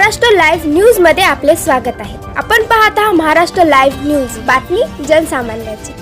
Maharashtra live न्यूजमध्ये आपले स्वागत आहे. आपण पाहत आहात महाराष्ट्र लाईव्ह न्यूज. बातमी जनसामान्याची.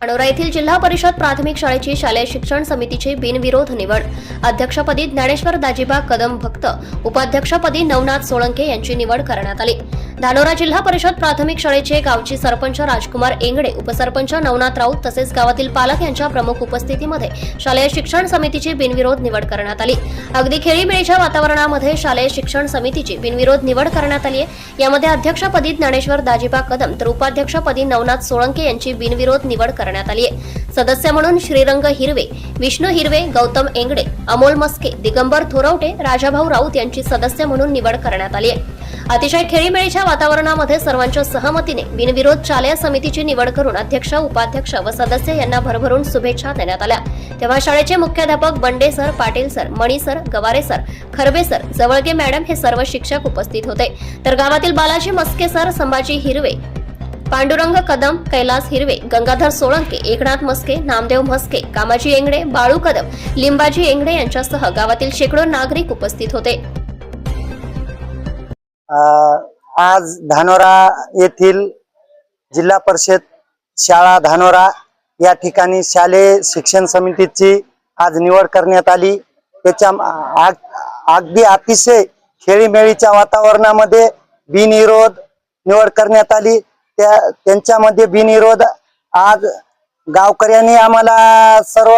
अणोरा येथील जिल्हा परिषद प्राथमिक शाळेची शालेय शिक्षण समितीची बिनविरोध निवड. अध्यक्षपदी ज्ञानेश्वर दाजीबा कदम भक्त. उपाध्यक्षपदी नवनाथ सोळंके यांची निवड करण्यात आली. धानोरा जिल्हा परिषद प्राथमिक शाळेचे गावची सरपंच राजकुमार एंगडे उपसरपंच नवनाथ राऊत तसेच गावातील पालक यांच्या प्रमुख उपस्थितीमध्ये शालेय शिक्षण समितीची बिनविरोध निवड करण्यात आली. अगदी खेळीमेळीच्या वातावरणामध्ये शालेय शिक्षण समितीची बिनविरोध निवड करण्यात आली आहे यामध्ये अध्यक्षपदी ज्ञानेश्वर दाजीबा कदम तर उपाध्यक्षपदी नवनाथ सोळंके यांची बिनविरोध निवड करण्यात आली आहे सदस्य म्हणून श्रीरंग हिरवे विष्णू हिरवे गौतम एंगडे अमोल मस्के दिगंबर थोरवटे राजाभाऊ राऊत यांची सदस्य म्हणून निवड करण्यात आली आहे. अतिशय खेळीमेळीच्या वातावरणामध्ये सर्वांच्या सहमतीने बिनविरोध शालेय समितीची निवड करून अध्यक्ष उपाध्यक्ष व सदस्य यांना भरभरून शुभेच्छा देण्यात आल्या. तेव्हा शाळेचे मुख्याध्यापक Bande sir Patil sir Mani sir Gaware sir Kharbe sir Jawalge madam हे सर्व शिक्षक उपस्थित होते. तर गावातील बालाजी मस्के सर संभाजी हिरवे पांडुरंग कदम कैलास हिरवे गंगाधर सोळंके एकनाथ मस्के नामदेव म्हस्के कामाजी एंगडे बाळू कदम लिंबाजी एंगडे यांच्यासह गावातील शेकडो नागरिक उपस्थित होते. आज धानोरा येथील जिल्हा परिषद शाळा धानोरा या ठिकाणी शालेय शिक्षण समितीची आज निवड करण्यात आली. त्याच्या आग- अगदी अतिशय खेळीमेळीच्या वातावरणामध्ये बिनविरोध निवड करण्यात आली. त्या त्यांच्यामध्ये बिनविरोध आज गावकऱ्यांनी आम्हाला सर्व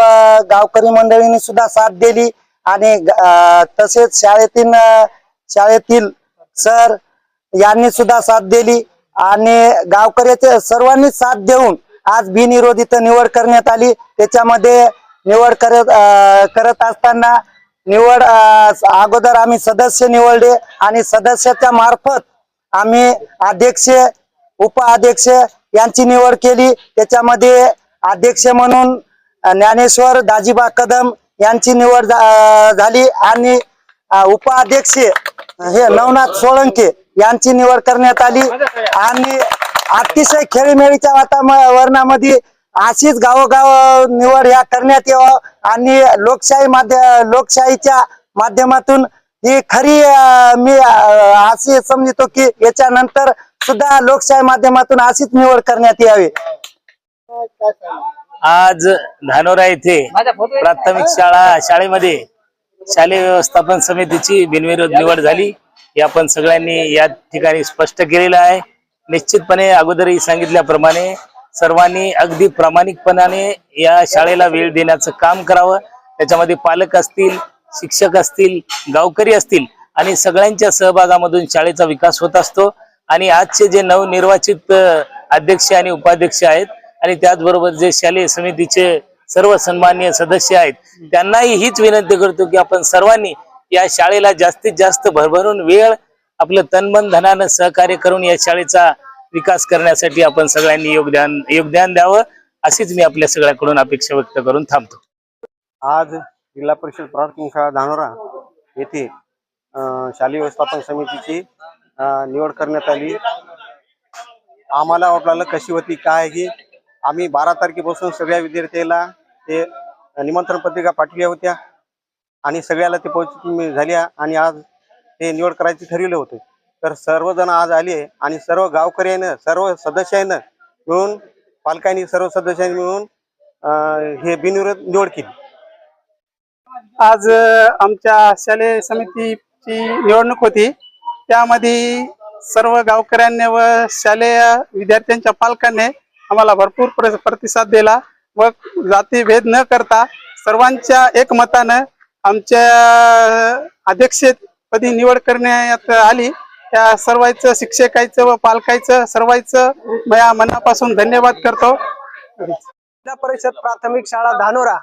गावकरी मंडळींनी सुद्धा साथ दिली आणि तसेच शाळेतील शाळेतील सर यांनी सुद्धा साथ दिली आणि गावकऱ्याचे सर्वांनी साथ देऊन आज बिनविरोधित इथं निवड करण्यात आली. त्याच्यामध्ये निवड करत करत असताना निवड अगोदर आम्ही सदस्य निवडले आणि सदस्याच्या मार्फत आम्ही अध्यक्ष उपाध्यक्ष यांची निवड केली. त्याच्यामध्ये अध्यक्ष म्हणून ज्ञानेश्वर दाजीबा कदम यांची निवड झाली आणि उपाध्यक्ष हे नवनाथ सोळंके यांची निवड करण्यात आली. आणि अतिशय खेळीमेळीच्या वातावरणामध्ये अशीच गावोगाव निवड ह्या करण्यात यावं आणि लोकशाही माध्य लोकशाहीच्या माध्यमातून ही खरी मी असे समजतो की याच्यानंतर सुद्धा लोकशाही माध्यमातून अशीच निवड करण्यात यावी. आज धानोरा येथे प्राथमिक शाळा शाळेमध्ये शालेय व्यवस्थापन समितीची बिनविरोध निवड झाली. हे आपण सगळ्यांनी या ठिकाणी स्पष्ट केलेलं आहे. निश्चितपणे अगोदरही सांगितल्याप्रमाणे सर्वांनी अगदी प्रामाणिकपणाने या शाळेला वेळ देण्याचं काम करावं. त्याच्यामध्ये पालक असतील शिक्षक असतील गावकरी असतील आणि सगळ्यांच्या सहभागामधून शाळेचा विकास होत असतो. आणि आजचे जे नवनिर्वाचित अध्यक्ष आणि उपाध्यक्ष आहेत आणि त्याचबरोबर जे शालेय समितीचे सर्व सन्माननीय सदस्य आहेत त्यांनाही हीच विनंती करतो की आपण सर्वांनी या शाळेला जास्तीत जास्त भरभरून वेळ आपलं तनमन धनानं सहकार्य करून या शाळेचा विकास करण्यासाठी आपण सगळ्यांनी योगदान योगदान द्यावं अशीच मी आपल्या सगळ्याकडून अपेक्षा व्यक्त करून थांबतो. आज जिल्हा परिषद प्राथमिक शाळा धानोरा येथे शालेय व्यवस्थापन समितीची निवड करण्यात आली. आम्हाला वाटलं कशी होती काय की आम्ही बारा तारखेपासून सगळ्या विद्यार्थ्याला ते निमंत्रण पत्रिका पाठवल्या होत्या आणि सगळ्याला ते पोच झाल्या आणि आज ते निवड करायचे ठरविले होते. तर सर्वजण आज आले आणि सर्व गावकऱ्यानं सर्व सदस्यानं मिळून पालकांनी सर्व सदस्यांनी मिळून अं, हे बिनविरोध निवड केली. आज आमच्या शालेय समितीची निवडणूक होती. त्यामध्ये सर्व गावकऱ्यांनी व शालेय विद्यार्थ्यांच्या पालकांनी आम्हाला भरपूर प्र- प्रतिसाद दिला व जातीभेद न करता सर्वांच्या एकमतानं आमच्या अध्यक्षपदी निवड करण्यात आली. त्या सर्वांचं शिक्षकाचं व पालकायचं सर्वांचं माझ्या मनापासून धन्यवाद करतो. जिल्हा परिषद प्राथमिक शाळा धानोरा.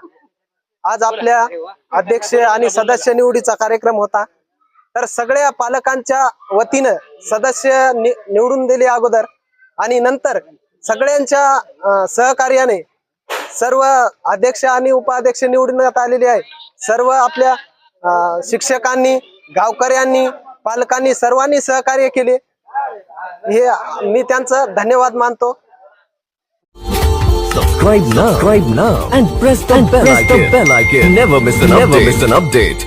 आज आपल्या अध्यक्ष आणि सदस्य निवडीचा कार्यक्रम होता. तर सगळ्या पालकांच्या वतीनं सदस्य नि- निवडून दिले अगोदर आणि नंतर सगळ्यांच्या सहकार्याने सर्व अध्यक्ष आणि उपाध्यक्ष निवडण्यात आलेले आहे सर्व आपल्या अं, शिक्षकांनी गावकऱ्यांनी पालकांनी सर्वांनी सहकार्य केले हे मी त्यांचं धन्यवाद मानतो Subscribe now. Subscribe now and press the bell icon. Never miss an update. Never miss an update.